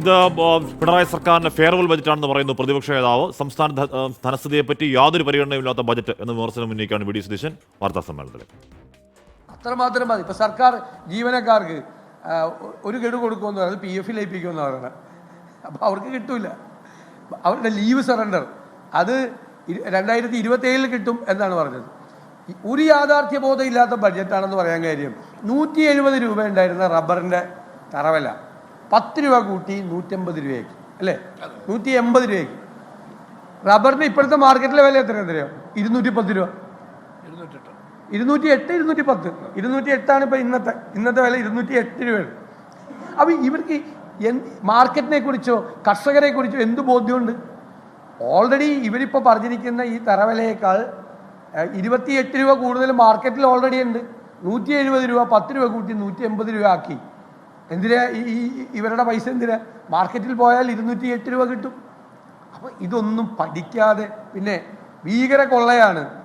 ഇത് പിണറായി സർക്കാരിന്റെ ഫെയർവെൽ ബജറ്റാണെന്ന് പറയുന്നു പ്രതിപക്ഷ നേതാവ്. സംസ്ഥാന ധനസ്ഥിതിയെപ്പറ്റി യാതൊരു പരിഗണനയുമില്ലാത്ത ബജറ്റ് എന്ന് വിമർശനം ഉന്നയിക്കുകയാണ് വി ഡി സുധീശൻ വാർത്താ സമ്മേളനത്തിൽ അത്രമാത്രം മതി. ഇപ്പൊ സർക്കാർ ജീവനക്കാർക്ക് ഒരു ഗഡു കൊടുക്കുമെന്ന് പറയുന്നത് പി എഫിൽ ഏൽപ്പിക്കുമെന്ന് പറയുന്നത്. അപ്പോൾ അവർക്ക് കിട്ടൂല. അവരുടെ ലീവ് സറണ്ടർ. അത് രണ്ടായിരത്തി ഇരുപത്തേഴിൽ കിട്ടും എന്നാണ് പറഞ്ഞത്. ഒരു യാഥാർത്ഥ്യ ബോധം ഇല്ലാത്ത ബഡ്ജറ്റാണെന്ന് പറയാൻ കാര്യം നൂറ്റി എഴുപത് രൂപ ഉണ്ടായിരുന്ന റബ്ബറിന്റെ തറവില. പത്ത് രൂപ കൂട്ടി നൂറ്റമ്പത് രൂപയ്ക്ക് അല്ലേ? നൂറ്റി എൺപത് രൂപയ്ക്ക്. റബ്ബറിന് ഇപ്പോഴത്തെ മാർക്കറ്റിലെ വില എത്ര എത്രയോ ഇരുന്നൂറ്റി പത്ത് രൂപ. ഇരുന്നൂറ്റി എട്ട് ഇരുന്നൂറ്റി പത്ത് ഇരുന്നൂറ്റി എട്ടാണ് ഇപ്പൊ ഇന്നത്തെ ഇന്നത്തെ വില ഇരുന്നൂറ്റി എട്ട് രൂപയാണ്. അപ്പൊ ഇവർക്ക് എന്ത് മാർക്കറ്റിനെ കുറിച്ചോ കർഷകരെ കുറിച്ചോ എന്ത് ബോധ്യമുണ്ട്? ഓൾറെഡി ഇവരിപ്പോൾ പറഞ്ഞിരിക്കുന്ന ഈ തറവിലയേക്കാൾ ഇരുപത്തി ഇരുപത്തിയെട്ട് രൂപ കൂടുതൽ മാർക്കറ്റിൽ ഓൾറെഡി ഉണ്ട്. നൂറ്റി എഴുപത് രൂപ പത്ത് രൂപ കൂട്ടി നൂറ്റി എൺപത് രൂപ ആക്കി. എന്തിനാ ഈ ഇവരുടെ പൈസ എന്തിനാ? മാർക്കറ്റിൽ പോയാൽ ഇരുന്നൂറ്റി എട്ട് രൂപ കിട്ടും. അപ്പോൾ ഇതൊന്നും പഠിക്കാതെ പിന്നെ ഭീകര കൊള്ളയാണ്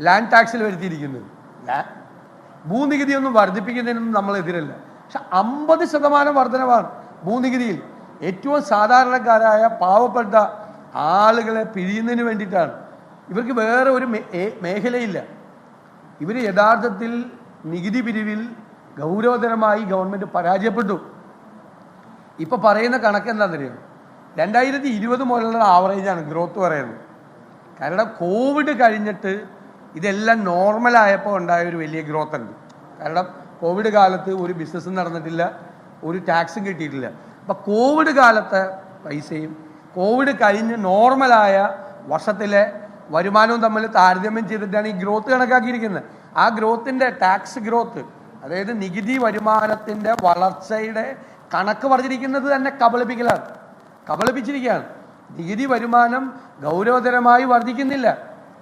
ലാൻഡ് ടാക്സിൽ വരുത്തിയിരിക്കുന്നത്. ലാ- ഭൂനികുതി ഒന്നും വർദ്ധിപ്പിക്കുന്നതിനൊന്നും നമ്മൾ എതിരല്ല. പക്ഷെ അമ്പത് ശതമാനം വർധനവാണ് ഭൂനികുതിയിൽ. ഏറ്റവും സാധാരണക്കാരായ പാവപ്പെട്ട ആളുകളെ പിരിയുന്നതിന് വേണ്ടിയിട്ടാണ്. ഇവർക്ക് വേറെ ഒരു മേഖലയില്ല. ഇവർ യഥാർത്ഥത്തിൽ നികുതി പിരിവിൽ ഗൗരവതരമായി ഗവൺമെന്റ് പരാജയപ്പെട്ടു. ഇപ്പൊ പറയുന്ന കണക്ക് എന്താണെന്നറിയോ രണ്ടായിരത്തി ഇരുപത് മുതലുള്ള ആവറേജാണ് ഗ്രോത്ത് പറയുന്നത്. കാരണം കോവിഡ് കഴിഞ്ഞിട്ട് ഇതെല്ലാം നോർമലായപ്പോൾ ഉണ്ടായ ഒരു വലിയ ഗ്രോത്ത് ഉണ്ട്. കാരണം കോവിഡ് കാലത്ത് ഒരു ബിസിനസ്സും നടന്നിട്ടില്ല ഒരു ടാക്സും കിട്ടിയിട്ടില്ല. അപ്പം കോവിഡ് കാലത്തെ പൈസയും കോവിഡ് കഴിഞ്ഞ് നോർമലായ വർഷത്തിലെ വരുമാനവും തമ്മിൽ താരതമ്യം ചെയ്തിട്ടാണ് ഈ ഗ്രോത്ത് കണക്കാക്കിയിരിക്കുന്നത്. ആ ഗ്രോത്തിന്റെ ടാക്സ് ഗ്രോത്ത് അതായത് നികുതി വരുമാനത്തിന്റെ വളർച്ചയുടെ കണക്ക് പറഞ്ഞിരിക്കുന്നത് തന്നെ കബളിപ്പിക്കലാണ്. കബളിപ്പിച്ചിരിക്കുകയാണ്. നികുതി വരുമാനം ഗൗരവതരമായി വർദ്ധിക്കുന്നില്ല.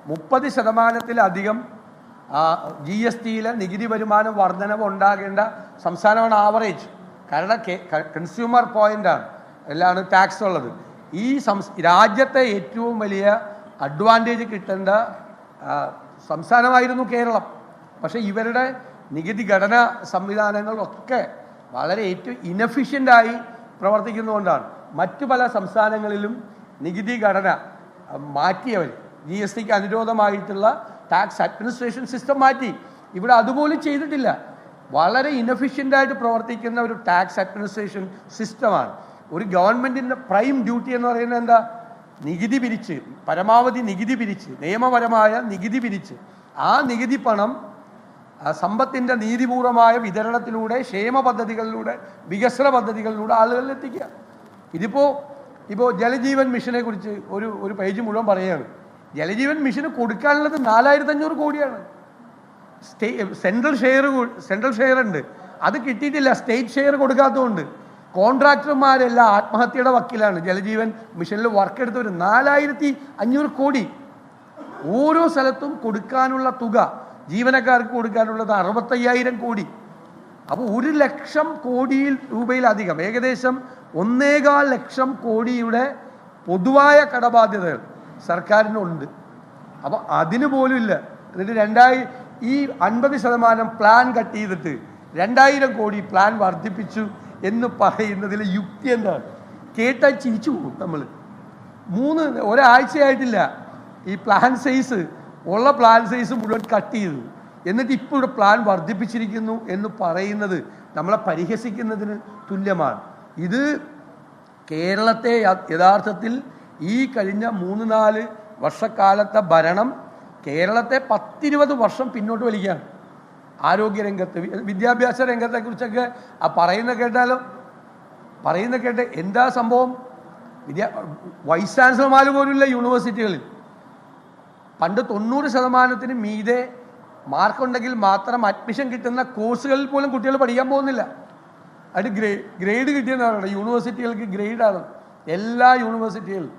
മുപ്പത് ശതമാനത്തിലധികം ജി എസ് ടിയിലെ നികുതി വരുമാനം വർധനവ് ഉണ്ടാകേണ്ട സംസ്ഥാനമാണ് ആവറേജ് കാരണം കൺസ്യൂമർ പോയിന്റാണ് എല്ലാമാണ് ടാക്സ് ഉള്ളത്. ഈ രാജ്യത്തെ ഏറ്റവും വലിയ അഡ്വാന്റേജ് കിട്ടേണ്ട സംസ്ഥാനമായിരുന്നു കേരളം. പക്ഷേ ഇവരുടെ നികുതി ഘടന സംവിധാനങ്ങളൊക്കെ വളരെ ഏറ്റവും ഇനഫിഷ്യന്റായി പ്രവർത്തിക്കുന്നതുകൊണ്ടാണ്. മറ്റു പല സംസ്ഥാനങ്ങളിലും നികുതി ഘടന മാറ്റിയവർ ജി എസ് ടിക്ക് അനുരോധമായിട്ടുള്ള ടാക്സ് അഡ്മിനിസ്ട്രേഷൻ സിസ്റ്റം മാറ്റി. ഇവിടെ അതുപോലും ചെയ്തിട്ടില്ല. വളരെ ഇനഫിഷ്യന്റായിട്ട് പ്രവർത്തിക്കുന്ന ഒരു ടാക്സ് അഡ്മിനിസ്ട്രേഷൻ സിസ്റ്റമാണ് ഒരു ഗവൺമെന്റിന്റെ പ്രൈം ഡ്യൂട്ടി എന്ന് പറയുന്നത് എന്താ? നികുതി പിരിച്ച് പരമാവധി നികുതി പിരിച്ച് നിയമപരമായ നികുതി പിരിച്ച് ആ നികുതി പണം സമ്പത്തിന്റെ നീതിപൂർവമായ വിതരണത്തിലൂടെ ക്ഷേമ പദ്ധതികളിലൂടെ വികസന പദ്ധതികളിലൂടെ ആളുകളിൽ എത്തിക്കുക ഇതിപ്പോൾ ഇപ്പോൾ ജലജീവൻ മിഷനെ കുറിച്ച് ഒരു ഒരു പേജ് മുഴുവൻ പറയുകയാണ്. ജലജീവൻ മിഷന് കൊടുക്കാനുള്ളത് നാലായിരത്തി അഞ്ഞൂറ് കോടിയാണ്. State central share central share ഉണ്ട്. അത് കിട്ടിയിട്ടില്ല സ്റ്റേറ്റ് ഷെയർ കൊടുക്കാത്തതുകൊണ്ട്. കോൺട്രാക്ടർമാരെല്ലാം ആത്മഹത്യയുടെ വക്കിലാണ് ജലജീവൻ മിഷനിൽ വർക്ക് എടുത്തവർ നാലായിരത്തി അഞ്ഞൂറ് കോടി. ഓരോ സ്ഥലത്തും കൊടുക്കാനുള്ള തുക ജീവനക്കാർക്ക് കൊടുക്കാനുള്ളത് അറുപത്തയ്യായിരം കോടി. അപ്പോൾ ഒരു ലക്ഷം കോടിയിൽ രൂപയിലധികം ഏകദേശം ഒന്നേകാൽ ലക്ഷം കോടിയുടെ പൊതുവായ കടബാധ്യതകൾ സർക്കാരിനുണ്ട്. അപ്പോൾ അതിന് പോലും ഇല്ല. എന്നിട്ട് രണ്ടായി ഈ അൻപത് ശതമാനം പ്ലാൻ കട്ട് ചെയ്തിട്ട് രണ്ടായിരം കോടി പ്ലാൻ വർദ്ധിപ്പിച്ചു എന്ന് പറയുന്നതിലെ യുക്തി എന്താണ്? കേട്ടാൽ ചിരിച്ചു പോകും നമ്മൾ മൂന്ന് ഒരാഴ്ചയായിട്ടില്ല. ഈ പ്ലാൻ സൈസ് ഉള്ള പ്ലാൻ സൈസ് മുഴുവൻ കട്ട് ചെയ്തു. എന്നിട്ട് ഇപ്പോൾ ഇവിടെ പ്ലാൻ വർദ്ധിപ്പിച്ചിരിക്കുന്നു എന്ന് പറയുന്നത് നമ്മളെ പരിഹസിക്കുന്നതിന് തുല്യമാണ്. ഇത് കേരളത്തെ യഥാർത്ഥത്തിൽ ഈ കഴിഞ്ഞ മൂന്ന് നാല് വർഷക്കാലത്തെ ഭരണം കേരളത്തെ പത്തിരുപത് വർഷം പിന്നോട്ട് വലിക്കുകയാണ്. ആരോഗ്യരംഗത്ത് വിദ്യാഭ്യാസ രംഗത്തെക്കുറിച്ചൊക്കെ ആ പറയുന്ന കേട്ടാലോ? പറയുന്ന കേട്ട് എന്താ സംഭവം? വിദ്യാ വൈസ് ചാൻസലർമാർ പോലുമില്ല യൂണിവേഴ്സിറ്റികളിൽ. പണ്ട് തൊണ്ണൂറ് ശതമാനത്തിന് മീതെ മാർക്കുണ്ടെങ്കിൽ മാത്രം അഡ്മിഷൻ കിട്ടുന്ന കോഴ്സുകളിൽ പോലും കുട്ടികൾ പഠിക്കാൻ പോകുന്നില്ല. അത് ഗ്രേ ഗ്രേഡ് കിട്ടിയെന്ന് പറയുന്നത് യൂണിവേഴ്സിറ്റികൾക്ക് ഗ്രേഡാണ്. എല്ലാ യൂണിവേഴ്സിറ്റികളും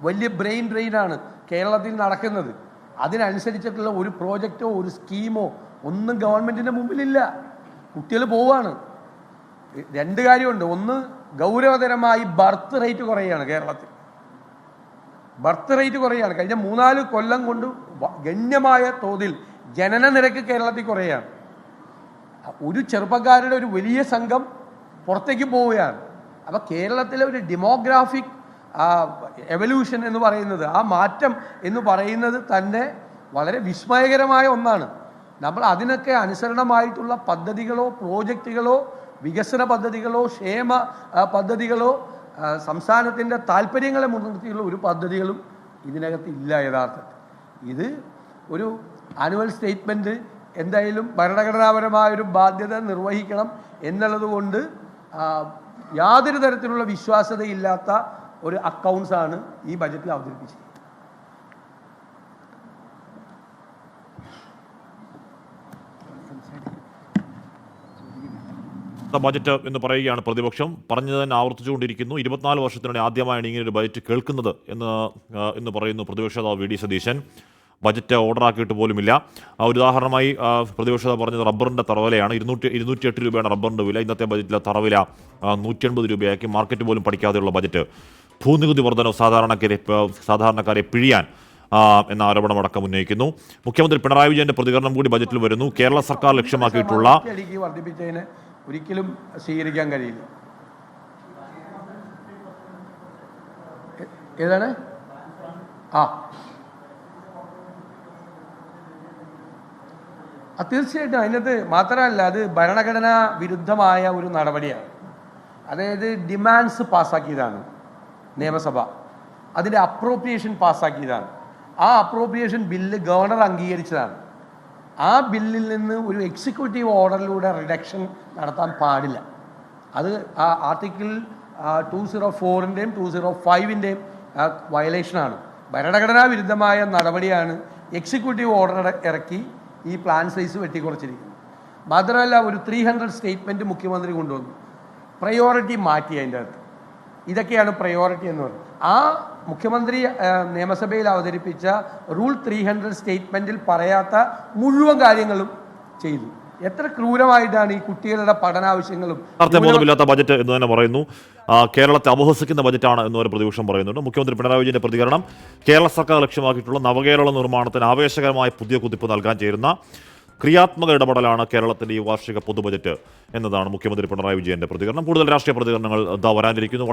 വലിയ ബ്രെയിൻ ഡ്രെയിനാണ് കേരളത്തിൽ നടക്കുന്നത്. അതിനനുസരിച്ചിട്ടുള്ള ഒരു പ്രോജക്റ്റോ ഒരു സ്കീമോ ഒന്നും ഗവൺമെന്റിന്റെ മുമ്പിലില്ല. കുട്ടികൾ പോവാണ്. രണ്ട് കാര്യമുണ്ട്. ഒന്ന് ഗൗരവതരമായി ബർത്ത് റേറ്റ് കുറയുകയാണ് കേരളത്തിൽ. ബർത്ത് റേറ്റ് കുറയാണ്. കഴിഞ്ഞ മൂന്നാൽ കൊല്ലം കൊണ്ട് ഗണ്യമായ തോതിൽ ജനന നിരക്ക് കേരളത്തിൽ കുറയാണ്. ഒരു ചെറുപ്പക്കാരുടെ ഒരു വലിയ സംഘം പുറത്തേക്ക് പോവുകയാണ്. അപ്പോൾ കേരളത്തിലെ ഒരു ഡെമോഗ്രാഫിക് എവല്യൂഷൻ എന്ന് പറയുന്നത് ആ മാറ്റം എന്ന് പറയുന്നത് തന്നെ വളരെ വിസ്മയകരമായ ഒന്നാണ്. നമ്മൾ അതിനൊക്കെ അനുസരണമായിട്ടുള്ള പദ്ധതികളോ പ്രോജക്റ്റുകളോ വികസന പദ്ധതികളോ ക്ഷേമ പദ്ധതികളോ സംസ്ഥാനത്തിന്റെ താല്പര്യങ്ങളെ മുൻനിർത്തിയുള്ള ഒരു പദ്ധതികളും ഇതിനകത്ത് ഇല്ല യഥാർത്ഥത്തിൽ. ഇത് ഒരു ആനുവൽ സ്റ്റേറ്റ്മെന്റ് എന്തായാലും ഭരണഘടനാപരമായ ഒരു ബാധ്യത നിർവഹിക്കണം എന്നുള്ളത് കൊണ്ട് ആ, യാതൊരു തരത്തിലുള്ള വിശ്വാസ്യതയില്ലാത്ത ഒരു അക്കൗണ്ട്സാണ് ഈ ബജറ്റിൽ അവതരിപ്പിച്ചത് ബജറ്റ് എന്ന് പറയുകയാണ് പ്രതിപക്ഷം. പറഞ്ഞു തന്നെ ആവർത്തിച്ചുകൊണ്ടിരിക്കുന്നു. ഇരുപത്തിനാല് വർഷത്തിനിടെ ആദ്യമായാണ് ഇങ്ങനെ ഒരു ബജറ്റ് കേൾക്കുന്നത് എന്ന് എന്ന് പറയുന്നു പ്രതിപക്ഷ നേതാവ് വി ഡി സതീശൻ. ബജറ്റ് ഓർഡറാക്കിയിട്ട് പോലുമില്ല. ഒരു ഉദാഹരണമായി പ്രതിപക്ഷ പറഞ്ഞത് റബ്ബറിന്റെ തറവിലയാണ്. ഇരുന്നൂറ്റി ഇരുന്നൂറ്റി എട്ട് രൂപയാണ് റബ്ബറിന്റെ വില. ഇന്നത്തെ ബജറ്റിലെ തറവില നൂറ്റി എൺപത് രൂപയാക്കി മാർക്കറ്റ് പോലും പഠിക്കാതെയുള്ള ബജറ്റ്. ഭൂനികുതി വർധനവ് സാധാരണക്കാരെ സാധാരണക്കാരെ പിഴിയാൻ എന്ന ആരോപണമടക്കം ഉന്നയിക്കുന്നു. മുഖ്യമന്ത്രി പിണറായി വിജയന്റെ പ്രതികരണം കൂടി ബജറ്റിൽ വരുന്നു. കേരള സർക്കാർ ലക്ഷ്യമാക്കിയിട്ടുള്ള ഒരിക്കലും സ്വീകരിക്കാൻ കഴിയില്ല. ഏതാണ്? ആ. തീർച്ചയായിട്ടും അതിനകത്ത് മാത്രമല്ല അത് ഭരണഘടനാ വിരുദ്ധമായ ഒരു നടപടിയാണ്. അതായത് ഡിമാൻഡ്സ് പാസ്സാക്കിയതാണ് നിയമസഭ. അതിന്റെ അപ്രോപ്രിയേഷൻ പാസ്സാക്കിയതാണ്. ആ അപ്രോപ്രിയേഷൻ ബില്ല് ഗവർണർ അംഗീകരിച്ചതാണ്. ആ ബില്ലിൽ നിന്ന് ഒരു എക്സിക്യൂട്ടീവ് ഓർഡറിലൂടെ റിഡക്ഷൻ നടത്താൻ പാടില്ല. അത് ആ ആർട്ടിക്കിൾ ടു സീറോ ഫോറിന്റെയും ടു സീറോ ഫൈവിന്റെയും വയലേഷനാണ് ഭരണഘടനാ വിരുദ്ധമായ നടപടിയാണ് എക്സിക്യൂട്ടീവ് ഓർഡർ ഇറക്കി ഈ പ്ലാൻ സൈസ് വെട്ടിക്കുറച്ചിരിക്കുന്നത്. മാത്രമല്ല ഒരു ത്രീ ഹൺഡ്രഡ് സ്റ്റേറ്റ്മെന്റ് മുഖ്യമന്ത്രി കൊണ്ടുവന്നു. പ്രയോറിറ്റി മാറ്റി അതിന്റെ അകത്ത്. ഇതൊക്കെയാണ് പ്രയോറിറ്റി എന്ന് പറയുന്നത്. ആ മുഖ്യമന്ത്രി നിയമസഭയിൽ അവതരിപ്പിച്ച റൂൾ ത്രീ ഹൺഡ്രഡ് സ്റ്റേറ്റ്മെന്റിൽ പറയാത്ത മുഴുവൻ കാര്യങ്ങളും ചെയ്തു. എത്ര ക്രൂരമായിട്ടാണ് ഈ കുട്ടികളുടെ പഠനാവശ്യങ്ങളും അർത്ഥബോധമില്ലാത്ത ബജറ്റ് എന്ന് തന്നെ പറയുന്നു. കേരളത്തെ അപഹസിക്കുന്ന ബജറ്റാണ് എന്ന് ഒരു പ്രതിപക്ഷം പറയുന്നുണ്ട്. മുഖ്യമന്ത്രി പിണറായി വിജയന്റെ പ്രതികരണം കേരള സർക്കാർ ലക്ഷ്യമാക്കിയിട്ടുള്ള നവകേരള നിർമ്മാണത്തിന് ആവേശകരമായ പുതിയ കുതിപ്പ് നൽകാൻ ചേരുന്ന ക്രിയാത്മക ഇടപെടലാണ് കേരളത്തിന്റെ ഈ വാർഷിക പൊതുബജറ്റ് എന്നതാണ് മുഖ്യമന്ത്രി പിണറായി വിജയന്റെ പ്രതികരണം. കൂടുതൽ രാഷ്ട്രീയ പ്രതികരണങ്ങൾ ഇതാ വരാനിരിക്കുന്നു.